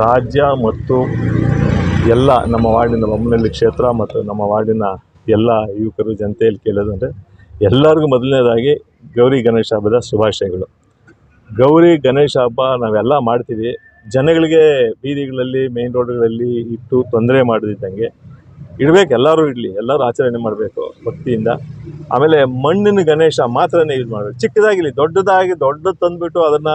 ರಾಜ್ಯ ಮತ್ತು ಎಲ್ಲ ನಮ್ಮ ವಾರ್ಡಿನ ಬೊಮ್ಮನಹಳ್ಳಿ ಕ್ಷೇತ್ರ ಮತ್ತು ನಮ್ಮ ವಾರ್ಡಿನ ಎಲ್ಲ ಯುವಕರು ಜನತೆಯಲ್ಲಿ ಕೇಳೋದಂದರೆ ಎಲ್ಲರಿಗೂ ಮೊದಲನೇದಾಗಿ ಗೌರಿ ಗಣೇಶ ಹಬ್ಬದ ಶುಭಾಶಯಗಳು. ಗೌರಿ ಗಣೇಶ ಹಬ್ಬ ನಾವೆಲ್ಲ ಮಾಡ್ತೀವಿ. ಜನಗಳಿಗೆ ಬೀದಿಗಳಲ್ಲಿ ಮೇನ್ ರೋಡ್ಗಳಲ್ಲಿ ಇಟ್ಟು ತೊಂದರೆ ಮಾಡದಿದ್ದಂಗೆ ಇಡಬೇಕು, ಎಲ್ಲರೂ ಇಡಲಿ, ಎಲ್ಲರೂ ಆಚರಣೆ ಮಾಡಬೇಕು ಭಕ್ತಿಯಿಂದ. ಆಮೇಲೆ ಮಣ್ಣಿನ ಗಣೇಶ ಮಾತ್ರನೇ ಯೂಸ್ ಮಾಡಬೇಕು. ಚಿಕ್ಕದಾಗಿರಲಿ, ದೊಡ್ಡದಾಗಿ, ದೊಡ್ಡದು ತಂದುಬಿಟ್ಟು ಅದನ್ನು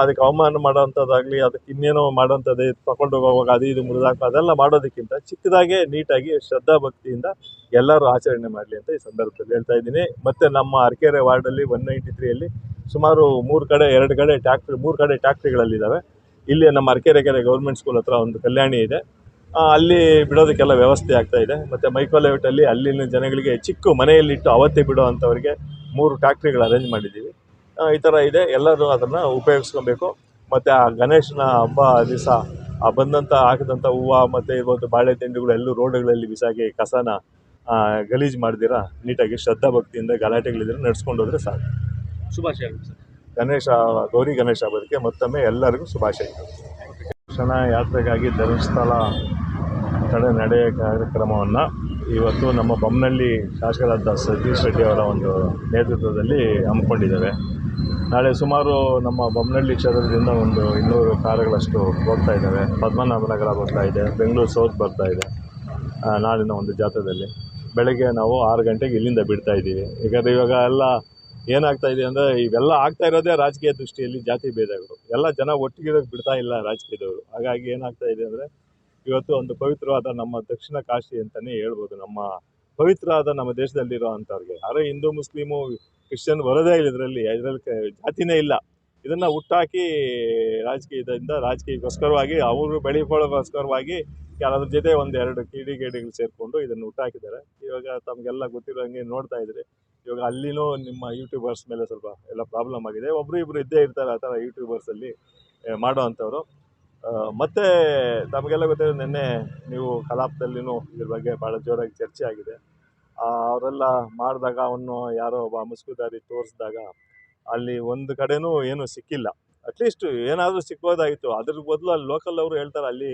ಅದಕ್ಕೆ ಅವಮಾನ ಮಾಡೋವಂಥದ್ದಾಗಲಿ, ಅದಕ್ಕೆ ಇನ್ನೇನೋ ಮಾಡೋವಂಥದ್ದು ತಗೊಂಡು ಹೋಗುವಾಗ ಅದು ಇದು ಮುರಿದಾಕ ಅದೆಲ್ಲ ಮಾಡೋದಕ್ಕಿಂತ ಚಿಕ್ಕದಾಗೆ ನೀಟಾಗಿ ಶ್ರದ್ಧಾ ಭಕ್ತಿಯಿಂದ ಎಲ್ಲರೂ ಆಚರಣೆ ಮಾಡಲಿ ಅಂತ ಈ ಸಂದರ್ಭದಲ್ಲಿ ಹೇಳ್ತಾ ಇದ್ದೀನಿ. ಮತ್ತು ನಮ್ಮ ಅರಕೆರೆ ವಾರ್ಡಲ್ಲಿ ಒನ್ ನೈಂಟಿ ತ್ರೀಯಲ್ಲಿ ಸುಮಾರು ಮೂರು ಕಡೆ, ಎರಡು ಕಡೆ ಟ್ಯಾಕ್ಟ್ರಿ, ಮೂರು ಕಡೆ ಟ್ಯಾಕ್ಟ್ರಿಗಳಲ್ಲಿದ್ದಾವೆ. ಇಲ್ಲಿ ನಮ್ಮ ಅರಕೆರೆ ಕೆರೆ ಗೌರ್ಮೆಂಟ್ ಸ್ಕೂಲ್ ಹತ್ರ ಒಂದು ಕಲ್ಯಾಣಿ ಇದೆ. ಅಲ್ಲಿ ಬಿಡೋದಕ್ಕೆಲ್ಲ ವ್ಯವಸ್ಥೆ ಆಗ್ತಾ ಇದೆ. ಮತ್ತು ಮೈಕೋಲೇಔಟಲ್ಲಿ ಅಲ್ಲಿನ ಜನಗಳಿಗೆ ಚಿಕ್ಕ ಮನೆಯಲ್ಲಿಟ್ಟು ಅವತ್ತೇ ಬಿಡೋ ಅಂಥವ್ರಿಗೆ ಮೂರು ಟ್ಯಾಕ್ಟ್ರಿಗಳು ಅರೇಂಜ್ ಮಾಡಿದ್ದೀವಿ. ಈ ಥರ ಇದೆ. ಎಲ್ಲರೂ ಅದನ್ನು ಉಪಯೋಗಿಸ್ಕೊಬೇಕು. ಮತ್ತು ಆ ಗಣೇಶನ ಹಬ್ಬ ದಿವಸ ಆ ಬಂದಂಥ ಹಾಕಿದಂಥ ಹೂವು ಮತ್ತು ಇವತ್ತು ಬಾಳೆ ತಿಂಡಿಗಳು ಎಲ್ಲೂ ರೋಡ್ಗಳಲ್ಲಿ ಬಿಸಾಕಿ ಕಸನ ಗಲೀಜು ಮಾಡ್ದಿರ? ನೀಟಾಗಿ ಶ್ರದ್ಧಾ ಭಕ್ತಿಯಿಂದ ಗಲಾಟೆಗಳಿದ್ರೆ ನಡೆಸ್ಕೊಂಡು ಹೋದರೆ ಸಾಕು. ಶುಭಾಶಯಗಳು ಸರ್. ಗಣೇಶ ಗೌರಿ ಗಣೇಶ ಹಬ್ಬಕ್ಕೆ ಮತ್ತೊಮ್ಮೆ ಎಲ್ಲರಿಗೂ ಶುಭಾಶಯಗಳು ಕ್ಷಣ ಯಾತ್ರೆಗಾಗಿ ಧರ್ಮಸ್ಥಳ ಕಡೆ ನಡೆಯ ಕಾರ್ಯಕ್ರಮವನ್ನು ಇವತ್ತು ನಮ್ಮ ಬೊಮ್ಮನಹಳ್ಳಿ ಶಾಸಕರಾದ ಸತೀಶ್ ರೆಡ್ಡಿ ಅವರ ಒಂದು ನೇತೃತ್ವದಲ್ಲಿ ಹಮ್ಮಿಕೊಂಡಿದ್ದೇವೆ. ನಾಳೆ ಸುಮಾರು ನಮ್ಮ ಬೊಮ್ಮನಹಳ್ಳಿ ಕ್ಷೇತ್ರದಿಂದ ಒಂದು ಇನ್ನೂರು ಕಾರುಗಳಷ್ಟು ಹೋಗ್ತಾ ಇದ್ದಾವೆ. ಪದ್ಮನಾಭನಗರ ಬರ್ತಾ ಇದೆ, ಬೆಂಗಳೂರು ಸೌತ್ ಬರ್ತಾ ಇದೆ ನಾಳಿನ ಒಂದು ಜಾತ್ರೆಯಲ್ಲಿ ಬೆಳಗ್ಗೆ ನಾವು ಆರು ಗಂಟೆಗೆ ಇಲ್ಲಿಂದ ಬಿಡ್ತಾ ಇದ್ದೀವಿ. ಯಾಕಂದರೆ ಇವಾಗ ಎಲ್ಲ ಏನಾಗ್ತಾ ಇದೆ ಅಂದರೆ ಇವೆಲ್ಲ ಆಗ್ತಾ ಇರೋದೇ ರಾಜಕೀಯ ದೃಷ್ಟಿಯಲ್ಲಿ ಜಾತಿ ಭೇದಗಳು. ಎಲ್ಲ ಜನ ಒಟ್ಟಿಗಿರೋಕ್ಕೆ ಬಿಡ್ತಾ ಇಲ್ಲ ರಾಜಕೀಯದವರು. ಹಾಗಾಗಿ ಏನಾಗ್ತಾ ಇದೆ ಅಂದರೆ ಇವತ್ತು ಒಂದು ಪವಿತ್ರವಾದ ನಮ್ಮ ದಕ್ಷಿಣ ಕಾಶಿ ಅಂತಲೇ ಹೇಳ್ಬೋದು ನಮ್ಮ ಪವಿತ್ರವಾದ ನಮ್ಮ ದೇಶದಲ್ಲಿರೋ ಅಂಥವ್ರಿಗೆ ಯಾರೋ ಹಿಂದೂ, ಮುಸ್ಲಿಮು, ಕ್ರಿಶ್ಚಿಯನ್ ಬರೋದೇ ಇಲ್ಲ ಇದರಲ್ಲಿ. ಇದರಲ್ಲಿ ಜಾತಿನೇ ಇಲ್ಲ. ಇದನ್ನು ಹುಟ್ಟಾಕಿ ರಾಜಕೀಯದಿಂದ ರಾಜಕೀಯಕ್ಕೋಸ್ಕರವಾಗಿ, ಅವರು ಬೆಳೆಕೊಳ್ಳೋಕ್ಕೋಸ್ಕರವಾಗಿ ಯಾರಾದ್ರ ಜೊತೆ ಒಂದು ಎರಡು ಕಿಡಿಗೇಡಿಗಳು ಸೇರಿಕೊಂಡು ಇದನ್ನು ಹುಟ್ಟಾಕಿದ್ದಾರೆ. ಇವಾಗ ತಮಗೆಲ್ಲ ಗೊತ್ತಿರೋಂಗೆ ನೋಡ್ತಾ ಇದ್ರಿ. ಇವಾಗ ಅಲ್ಲಿನೂ ನಿಮ್ಮ ಯೂಟ್ಯೂಬರ್ಸ್ ಮೇಲೆ ಸ್ವಲ್ಪ ಎಲ್ಲ ಪ್ರಾಬ್ಲಮ್ ಆಗಿದೆ. ಒಬ್ಬರು ಇಬ್ಬರು ಇದ್ದೇ ಇರ್ತಾರೆ ಆ ಥರ ಯೂಟ್ಯೂಬರ್ಸಲ್ಲಿ ಮಾಡೋ ಅಂಥವ್ರು ಮತ್ತು ತಮಗೆಲ್ಲ ಗೊತ್ತಿರೋ ನಿನ್ನೆ ನೀವು ಕಲಾಪದಲ್ಲಿನೂ ಇದ್ರ ಬಗ್ಗೆ ಭಾಳ ಜೋರಾಗಿ ಚರ್ಚೆ ಆಗಿದೆ. ಅವರೆಲ್ಲ ಮಾಡಿದಾಗ ಅವನು ಯಾರೋ ಒಬ್ಬ ಮುಸ್ಕುದಾರಿ ತೋರಿಸಿದಾಗ ಅಲ್ಲಿ ಒಂದು ಕಡೆನೂ ಏನೂ ಸಿಕ್ಕಿಲ್ಲ. ಅಟ್ಲೀಸ್ಟ್ ಏನಾದರೂ ಸಿಕ್ಕೋದಾಗಿತ್ತು ಅದ್ರ ಬದಲು ಅಲ್ಲಿ ಲೋಕಲ್ ಅವರು ಹೇಳ್ತಾರೆ ಅಲ್ಲಿ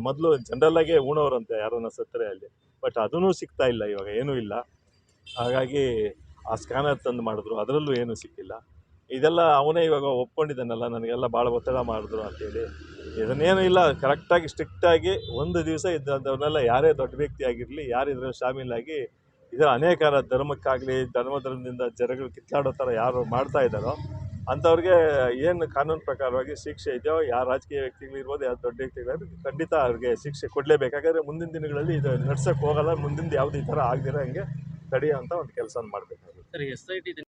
ಮೊದಲು ಜನರಲ್ಲಾಗೆ ಉಣೋರಂತೆ ಯಾರನ್ನ ಸತ್ತರೆ ಅಲ್ಲಿ. ಬಟ್ ಅದೂ ಸಿಗ್ತಾ ಇಲ್ಲ ಇವಾಗ, ಏನೂ ಇಲ್ಲ. ಹಾಗಾಗಿ ಆ ಸ್ಕ್ಯಾನರ್ ತಂದು ಮಾಡಿದ್ರು, ಅದರಲ್ಲೂ ಏನೂ ಸಿಕ್ಕಿಲ್ಲ. ಇದೆಲ್ಲ ಅವನೇ ಇವಾಗ ಒಪ್ಕೊಂಡಿದ್ದಾನಲ್ಲ, ನನಗೆಲ್ಲ ಭಾಳ ಒತ್ತಡ ಮಾಡಿದ್ರು ಅಂತೇಳಿ. ಇದನ್ನೇನು ಇಲ್ಲ ಕರೆಕ್ಟಾಗಿ ಸ್ಟ್ರಿಕ್ಟಾಗಿ ಒಂದು ದಿವಸ ಇದ್ದಂಥವ್ರನ್ನೆಲ್ಲ ಯಾರೇ ದೊಡ್ಡ ವ್ಯಕ್ತಿ ಆಗಿರಲಿ, ಯಾರು ಇದರಲ್ಲಿ ಶಾಮೀಲಾಗಿ ಇದರ ಅನೇಕ ಧರ್ಮಕ್ಕಾಗಲಿ, ಧರ್ಮ ಧರ್ಮದಿಂದ ಜನಗಳು ಕಿತ್ತಾಡೋ ಥರ ಯಾರು ಮಾಡ್ತಾ ಇದ್ದಾರೋ, ಅಂಥವ್ರಿಗೆ ಏನು ಕಾನೂನು ಪ್ರಕಾರವಾಗಿ ಶಿಕ್ಷೆ ಇದೆಯೋ, ಯಾರು ರಾಜಕೀಯ ವ್ಯಕ್ತಿಗಳು ಇರ್ಬೋದು, ಯಾರು ದೊಡ್ಡ ವ್ಯಕ್ತಿಗಳು ಖಂಡಿತ ಅವ್ರಿಗೆ ಶಿಕ್ಷೆ ಕೊಡಲೇಬೇಕಾದ್ರೆ ಮುಂದಿನ ದಿನಗಳಲ್ಲಿ ಇದು ನಡ್ಸೋಕ್ಕೆ ಹೋಗಲ್ಲ ಮುಂದಿನ ಯಾವುದೇ ಥರ ಆಗದಿರೋ ಹಂಗೆ ತಡೆಯೋ ಅಂತ ಒಂದು ಕೆಲಸ ಮಾಡಬೇಕಾಗುತ್ತೆ.